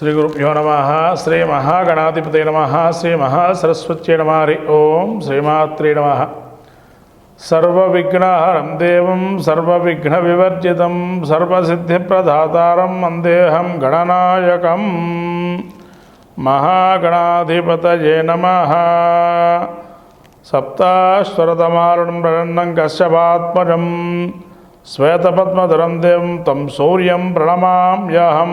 శ్రీ గురుభ్యో నమ శ్రీ మహాగణాధిపతి నమ శ్రీ మహాసరస్వత్యై నమ హరి ఓం శ్రీమాత్రే నమ. సర్వవిఘ్నహరం దేవం సర్వవిఘ్న వివర్జితం సర్వసిద్ధిప్రదాతారం అందేహం గణనాయకం. మహాగణాధిపతయే నమ. సప్తాశ్వరతమారుణం ప్రసన్నం కశ్యపాత్మజం శ్వేతపద్మధరం దేవం తం శౌర్యం ప్రణమామ్యహం.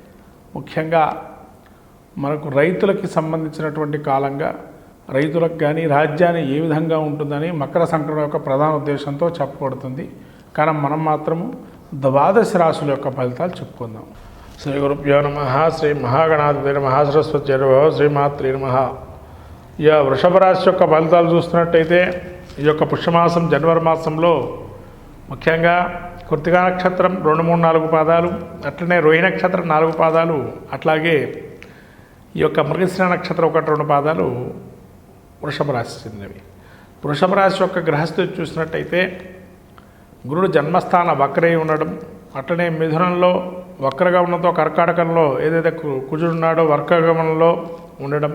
ముఖ్యంగా మనకు రైతులకి సంబంధించినటువంటి కాలంగా రైతులకు కానీ రాజ్యాన్ని ఏ విధంగా ఉంటుందని మకర సంక్రమణ యొక్క ప్రధాన ఉద్దేశంతో చెప్పబడుతుంది. కానీ మనం మాత్రము ద్వాదశ రాశుల యొక్క ఫలితాలు చెప్పుకుందాం. శ్రీ గురుభ్యో నమ శ్రీ మహాగణాధిపతి నమ సరస్వతి శ్రీమాత్రి నమ. ఇక వృషభ రాశి యొక్క ఫలితాలు చూస్తున్నట్టయితే ఈ యొక్క పుష్యమాసం జనవరి మాసంలో ముఖ్యంగా కృతికా నక్షత్రం రెండు మూడు నాలుగు పాదాలు అట్లనే రోహి నక్షత్రం నాలుగు పాదాలు అట్లాగే ఈ యొక్క మృగశిర నక్షత్రం ఒకటి రెండు పాదాలు వృషభ రాశి చెందినవి. వృషభ రాశి యొక్క గ్రహస్థితి చూసినట్టయితే గురుడు జన్మస్థాన వక్రై ఉండడం అట్లనే మిథునంలో వక్రగమనంతో కర్కాటకంలో ఏదైతే కు- కుజుడు ఉన్నాడో వక్రగమనంలో ఉండడం.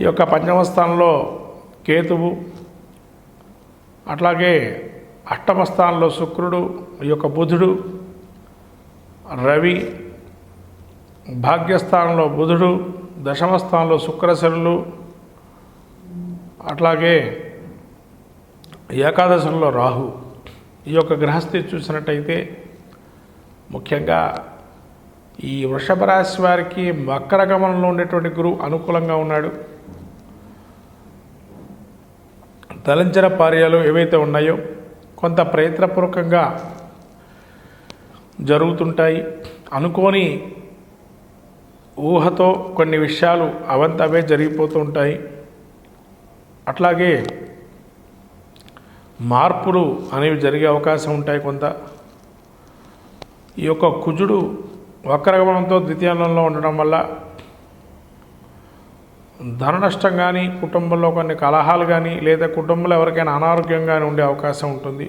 ఈ యొక్క పంచమ స్థానంలో కేతువు అట్లాగే అష్టమ స్థానంలో శుక్రుడు ఈ యొక్క బుధుడు రవి భాగ్యస్థానంలో బుధుడు దశమస్థానంలో శుక్రశనులు అట్లాగే ఏకాదశంలో రాహు. ఈ యొక్క గ్రహస్థితి చూసినట్టయితే ముఖ్యంగా ఈ వృషభ రాశి వారికి గమనంలో ఉండేటువంటి గురువు అనుకూలంగా ఉన్నాడు. తలంచిన పార్యాలు ఏవైతే ఉన్నాయో కొంత ప్రయత్నపూర్వకంగా జరుగుతుంటాయి. అనుకోని ఊహతో కొన్ని విషయాలు అవంతవే జరిగిపోతూ ఉంటాయి అట్లాగే మార్పులు అనేవి జరిగే అవకాశం ఉంటాయి కొంత. ఈ యొక్క కుజుడు వక్రగమనంతో ద్వితీయంలో ఉండడం వల్ల ధన నష్టం కానీ కుటుంబంలో కొన్ని కలహాలు కానీ లేదా కుటుంబంలో ఎవరికైనా అనారోగ్యం కానీ ఉండే అవకాశం ఉంటుంది.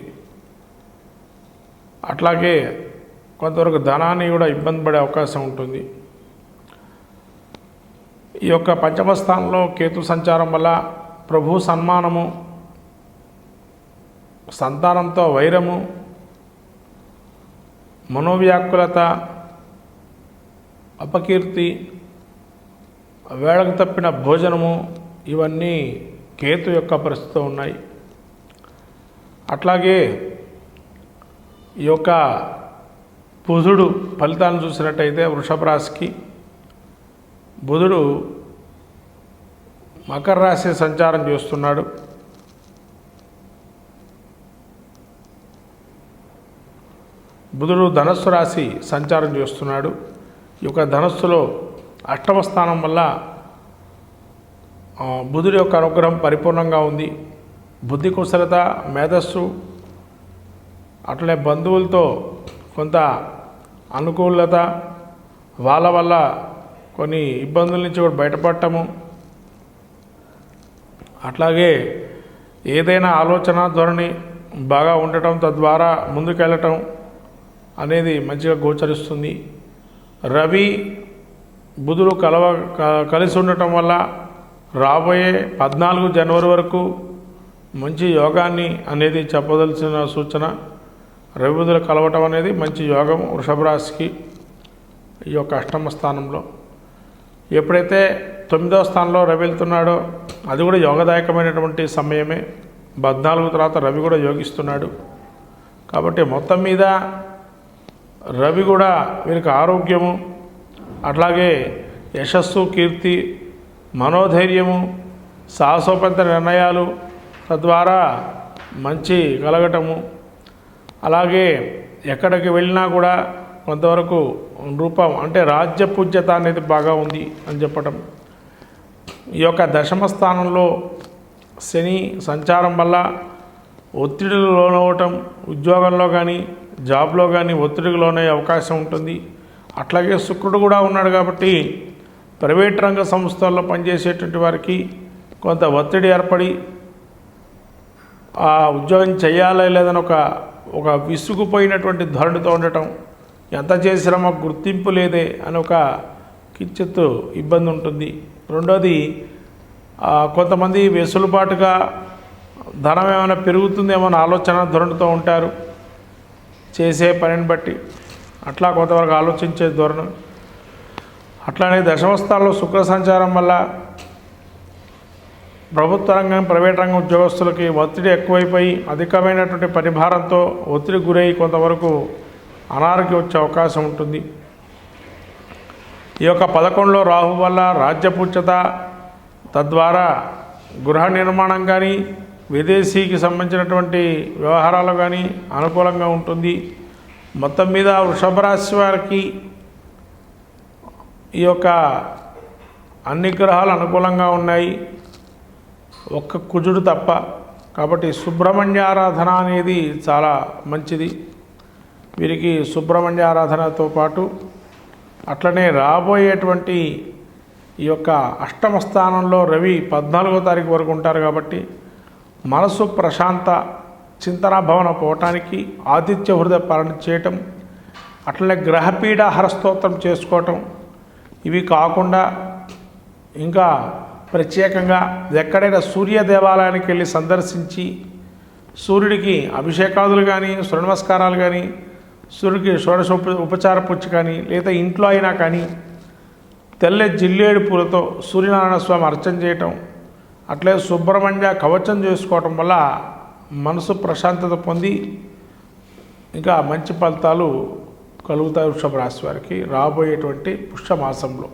అట్లాగే కొంతవరకు ధనాన్ని కూడా ఇబ్బంది పడే అవకాశం ఉంటుంది. ఈ యొక్క పంచమ స్థానంలో కేతు సంచారం వల్ల ప్రభు సన్మానము సంతానంతో వైరము మనోవ్యాకులత అపకీర్తి వేళకు తప్పిన భోజనము ఇవన్నీ కేతు యొక్క పరిస్థితి ఉన్నాయి. అట్లాగే ఈ యొక్క బుధుడు ఫలితాలను చూసినట్టయితే వృషభ రాశికి బుధుడు మకర రాశి సంచారం చేస్తున్నాడు. బుధుడు ధనస్సు రాశి సంచారం చేస్తున్నాడు. ఈ యొక్క ధనస్సులో అష్టమ స్థానం వల్ల బుధుడి యొక్క అనుగ్రహం పరిపూర్ణంగా ఉంది. బుద్ధి కుశలత మేధస్సు అట్లనే బంధువులతో కొంత అనుకూలత వాళ్ళ వల్ల కొన్ని ఇబ్బందుల నుంచి కూడా బయటపడటము. అట్లాగే ఏదైనా ఆలోచన ధోరణి బాగా ఉండటం తద్వారా ముందుకెళ్ళటం అనేది మంచిగా గోచరిస్తుంది. రవి బుధుడు కలవ క- కలిసి ఉండటం వల్ల రాబోయే పద్నాలుగు జనవరి వరకు మంచి యోగాన్ని అనేది చెప్పదలసిన సూచన. రవి బుధులు కలవటం అనేది మంచి యోగం వృషభ రాశికి ఈ యొక్క అష్టమ స్థానంలో. ఎప్పుడైతే తొమ్మిదవ స్థానంలో రవి వెళ్తున్నాడో అది కూడా యోగదాయకమైనటువంటి సమయమే. పద్నాలుగు తర్వాత రవి కూడా యోగిస్తున్నాడు. కాబట్టి మొత్తం మీద రవి కూడా వీరికి ఆరోగ్యము అట్లాగే యశస్సు కీర్తి మనోధైర్యము సాహసోపంత నిర్ణయాలు తద్వారా మంచి కలగటము. అలాగే ఎక్కడికి వెళ్ళినా కూడా కొంతవరకు రూపం అంటే రాజ్య పూజ్యత అనేది బాగా ఉంది అని చెప్పటం. ఈ యొక్క దశమ స్థానంలో శని సంచారం వల్ల ఒత్తిడికి లోనవటం ఉద్యోగంలో కానీ జాబ్లో కానీ ఒత్తిడికి లోనయ్యే అవకాశం ఉంటుంది. అట్లాగే శుక్రుడు కూడా ఉన్నాడు కాబట్టి ప్రైవేట్ రంగ సంస్థల్లో పనిచేసేటువంటి వారికి కొంత ఒత్తిడి ఏర్పడి ఆ ఉద్యోగం చేయాలా లేదని ఒక ఒక విసుగుపోయినటువంటి ధోరణితో ఉండటం ఎంత చేసినా మాకు గుర్తింపు లేదే అని ఒక కించిత్తు ఇబ్బంది ఉంటుంది. రెండోది కొంతమంది వెసులుబాటుగా ధనం ఏమైనా పెరుగుతుందేమో అని ఆలోచన ధోరణితో ఉంటారు. చేసే పనిని బట్టి అట్లా కొంతవరకు ఆలోచించే ధోరణి. అట్లానే దశమస్థాల్లో శుక్ర సంచారం వల్ల ప్రభుత్వ రంగం ప్రైవేట్ రంగం ఉద్యోగస్తులకి ఒత్తిడి ఎక్కువైపోయి అధికమైనటువంటి పరిభారంతో ఒత్తిడి గురై కొంతవరకు అనారోగ్యం వచ్చే అవకాశం ఉంటుంది. ఈ యొక్క పదకొండులో రాహు వల్ల రాజ్యపూజ్యత తద్వారా గృహ నిర్మాణం కానీ విదేశీకి సంబంధించినటువంటి వ్యవహారాలు కానీ అనుకూలంగా ఉంటుంది. మొత్తం మీద వృషభ రాశి వారికి ఈ యొక్క అన్ని గ్రహాలు అనుకూలంగా ఉన్నాయి. ఒక్క కుజుడు తప్ప. కాబట్టి సుబ్రహ్మణ్య ఆరాధన అనేది చాలా మంచిది. వీరికి సుబ్రహ్మణ్య ఆరాధనతో పాటు అట్లనే రాబోయేటువంటి ఈ యొక్క అష్టమ స్థానంలో రవి పద్నాలుగో తారీఖు వరకు ఉంటారు కాబట్టి మనసు ప్రశాంత చింతనా భవనం పోవటానికి ఆతిథ్య హృదయ పాలన చేయటం అట్లనే గ్రహపీడ హరస్తోత్రం చేసుకోవటం ఇవి కాకుండా ఇంకా ప్రత్యేకంగా ఎక్కడైనా సూర్య దేవాలయానికి వెళ్ళి సందర్శించి సూర్యుడికి అభిషేకాదులు కానీ సూర్య నమస్కారాలు కానీ సూర్యుడికి షోడశ ఉప ఉపచార పుచ్చి కానీ లేదా ఇంట్లో అయినా కానీ తెల్ల జిల్లేడు పూలతో సూర్యనారాయణ స్వామి అర్చన చేయటం అట్లే సుబ్రహ్మణ్య కవచం చేసుకోవటం వల్ల మనసు ప్రశాంతత పొంది ఇంకా మంచి ఫలితాలు కలుగుతాయి వృషభ రాశి వారికి రాబోయేటువంటి పుష్యమాసంలో.